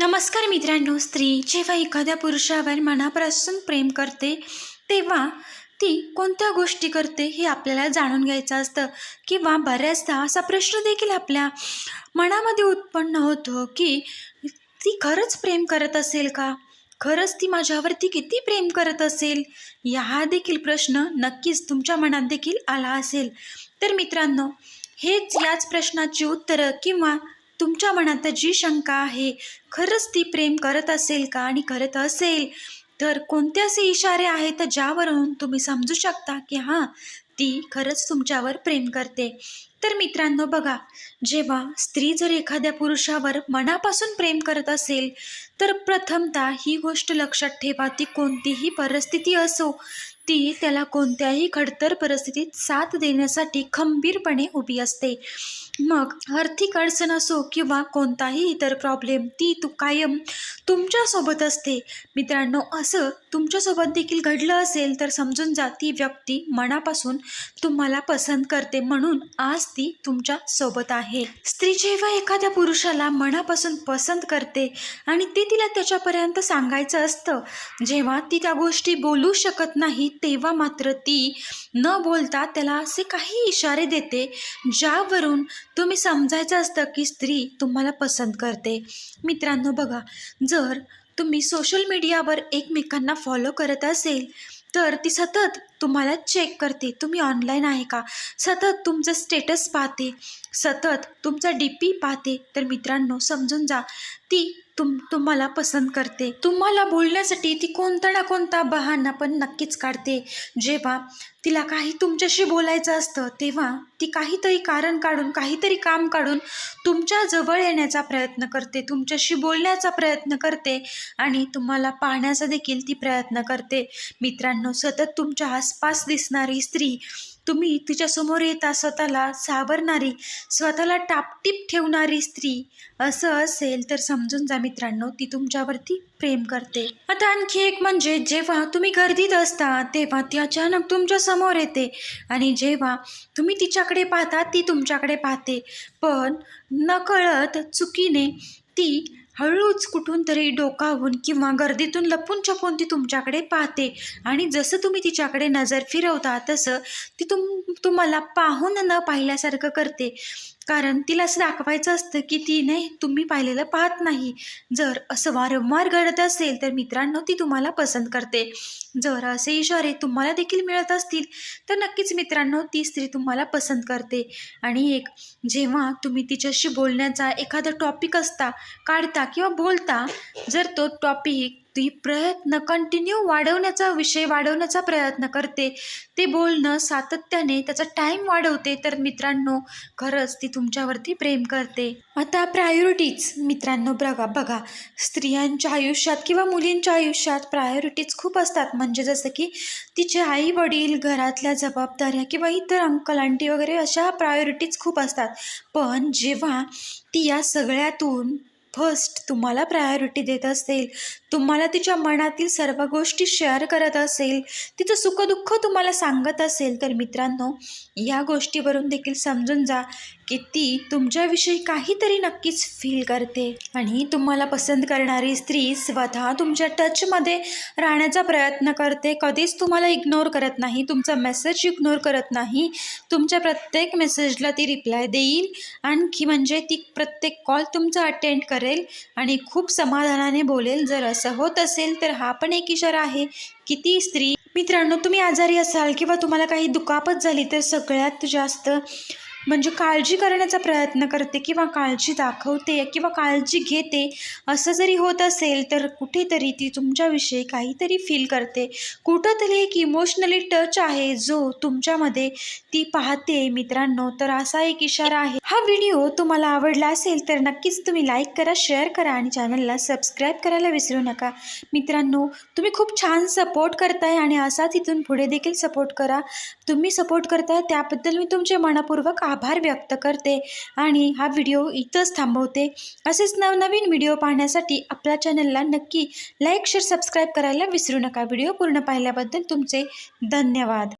नमस्कार मित्रांनो स्त्री जेव्हा एखाद्या पुरुषावर मनापासून प्रेम करते तेव्हा ती कोणत्या गोष्टी करते हे आपल्याला जाणून घ्यायचं असतं. किंवा बऱ्याचदा असा प्रश्न देखील आपल्या मनामध्ये उत्पन्न होतो की ती खरंच प्रेम करत असेल का? खरंच ती माझ्यावरती किती प्रेम करत असेल? या हा देखील प्रश्न नक्कीच तुमच्या मनात देखील आला असेल. तर मित्रांनो हेच याच प्रश्नाची उत्तरं किंवा तुमच्या मनात जी शंका आहे खरंच ती प्रेम करत असेल का आणि करत असेल? तर कोणते असे इशारे आहेत ज्यावरून तुम्ही समजू शकता की हां ती खरंच तुमच्यावर प्रेम करते. तर मित्रांनो बघा जेव्हा स्त्री जर एखाद्या पुरुषावर मनापासून प्रेम करत असेल तर प्रथमतः ही गोष्ट लक्षात ठेवा ती कोणतीही परिस्थिती असो ती त्याला कोणत्याही खडतर परिस्थितीत साथ देण्यासाठी खंबीरपणे उभी असते. मग आर्थिक अडचण असो किंवा कोणताही इतर प्रॉब्लेम ती तू कायम तुमच्यासोबत असते. मित्रांनो असं तुमच्यासोबत देखील घडलं असेल तर समजून जा ती व्यक्ती मनापासून तुम्हाला पसंत करते म्हणून आज ती तुमच्यासोबत आहे. स्त्री जेव्हा एखाद्या पुरुषाला मनापासून पसंत करते आणि ते तिला त्याच्यापर्यंत सांगायचं असतं जेव्हा ती त्या गोष्टी बोलू शकत नाही तेव्हा मात्र ती न बोलता त्याला असे काही इशारे देते ज्यावरून तुम्ही समजायचं असतं की स्त्री तुम्हाला पसंत करते. मित्रांनो बघा जर तुम्ही सोशल मीडियावर एकमेकांना फॉलो करत असेल तर ती सतत तुम्हाला चेक करते. तुम्ही ऑनलाईन आहे का? सतत तुमचं स्टेटस पाहते. सतत तुमचा डी पी पाहते. तर मित्रांनो समजून जा. ती तुम तुम्हाला पसंत करते. तुम्हाला बोलण्यासाठी ती कोणता ना कोणता बहाणा पण नक्कीच काढते. जेव्हा तिला काही तुमच्याशी बोलायचं असतं तेव्हा ती काहीतरी कारण काढून काहीतरी काम काढून तुमच्या जवळ येण्याचा प्रयत्न करते. तुमच्याशी बोलण्याचा प्रयत्न करते आणि तुम्हाला पाहण्याचा देखील ती प्रयत्न करते. मित्रांनो सतत तुमच्या आसपास दिसणारी स्त्री तुम्ही तिच्यासमोर येता स्वतःला सावरणारी स्वतःला टापटीप ठेवणारी स्त्री असं असेल तर समजून जा मित्रांनो ती तुमच्यावरती प्रेम करते. आता आणखी एक म्हणजे जेव्हा तुम्ही गर्दीत असता तेव्हा ती अचानक तुमच्यासमोर येते आणि जेव्हा तुम्ही तिच्याकडे पाहता ती तुमच्याकडे पाहते. पण नकळत चुकीने ती हळूच कुठून तरी डोकावून किंवा गर्दीतून लपून छपून ती तुमच्याकडे पाहते. आणि जसं तुम्ही तिच्याकडे नजर फिरवता तसं ती तुम तुम्हाला पाहून न पाहिल्यासारखं करते. कारण तिला असं दाखवायचं असतं की तिने तुम्ही पाहिलेलं पाहत नाही. जर असं वारंवार घडत असेल तर मित्रांनो ती तुम्हाला पसंत करते. जर असे इशारे तुम्हाला देखील मिळत असतील तर नक्कीच मित्रांनो ती स्त्री तुम्हाला पसंत करते. आणि एक जेव्हा तुम्ही तिच्याशी बोलण्याचा एखादा टॉपिक असता काढता किंवा बोलता जर तो टॉपिक ती प्रयत्न कंटिन्यू वाढवण्याचा विषय वाढवण्याचा प्रयत्न करते. ते बोलणं सातत्याने त्याचा टाईम वाढवते. तर मित्रांनो खरंच ती तुमच्यावरती प्रेम करते. आता प्रायोरिटीज मित्रांनो बघा बघा. स्त्रियांच्या आयुष्यात किंवा मुलींच्या आयुष्यात प्रायोरिटीज खूप असतात. म्हणजे जसं की तिचे आई वडील घरातल्या जबाबदाऱ्या किंवा इतर अंकल आंटी वगैरे अशा प्रायोरिटीज खूप असतात. पण जेव्हा ती या सगळ्यातून फर्स्ट तुम्हाला प्रायोरिटी देत असेल तुम्हाला तिच्या मनातील सर्व गोष्टी शेअर करत असेल तिचं सुखदुःख तुम्हाला सांगत असेल तर मित्रांनो या गोष्टीवरून देखील समजून जा की ती तुमच्याविषयी काहीतरी नक्कीच फील करते. आणि तुम्हाला पसंत करणारी स्त्री स्वतः तुमच्या टचमध्ये राहण्याचा प्रयत्न करते. कधीच तुम्हाला इग्नोर करत नाही तुमचा मेसेज इग्नोर करत नाही. तुमच्या प्रत्येक मेसेजला ती रिप्लाय देईल. आणखी म्हणजे ती प्रत्येक कॉल तुमचा अटेंड कर करेल आणि खूप समाधानाने बोलेल. जर असं होत असेल तर हा पण एक इशारा आहे की ती स्त्री मित्रांनो तुम्ही आजारी असाल किंवा तुम्हाला काही दुखापत झाली तर सगळ्यात जास्त म्हणजे काळजी करण्याचा प्रयत्न करते किंवा काळजी दाखवते किंवा काळजी घेते असं जरी होत असेल तर कुठेतरी ती तुमच्याविषयी काहीतरी फील करते. कुठंतरी एक इमोशनली टच आहे जो तुमच्यामध्ये ती पाहते. मित्रांनो तर असा एक इशारा आहे. हा व्हिडिओ तुम्हाला आवडला असेल तर नक्कीच तुम्ही लाईक करा शेअर करा आणि चॅनलला सबस्क्राईब करायला विसरू नका. मित्रांनो तुम्ही खूप छान सपोर्ट करताय आणि असाच इथून पुढे देखील सपोर्ट करा. तुम्ही सपोर्ट करताय त्याबद्दल मी तुमचे मनपूर्वक आभार व्यक्त करते आणि हा व्हिडिओ इथंच थांबवते. असेच नवनवीन व्हिडिओ पाहण्यासाठी आपल्या चॅनलला नक्की लाईक शेअर सबस्क्राईब करायला विसरू नका. व्हिडिओ पूर्ण पाहिल्याबद्दल तुमचे धन्यवाद.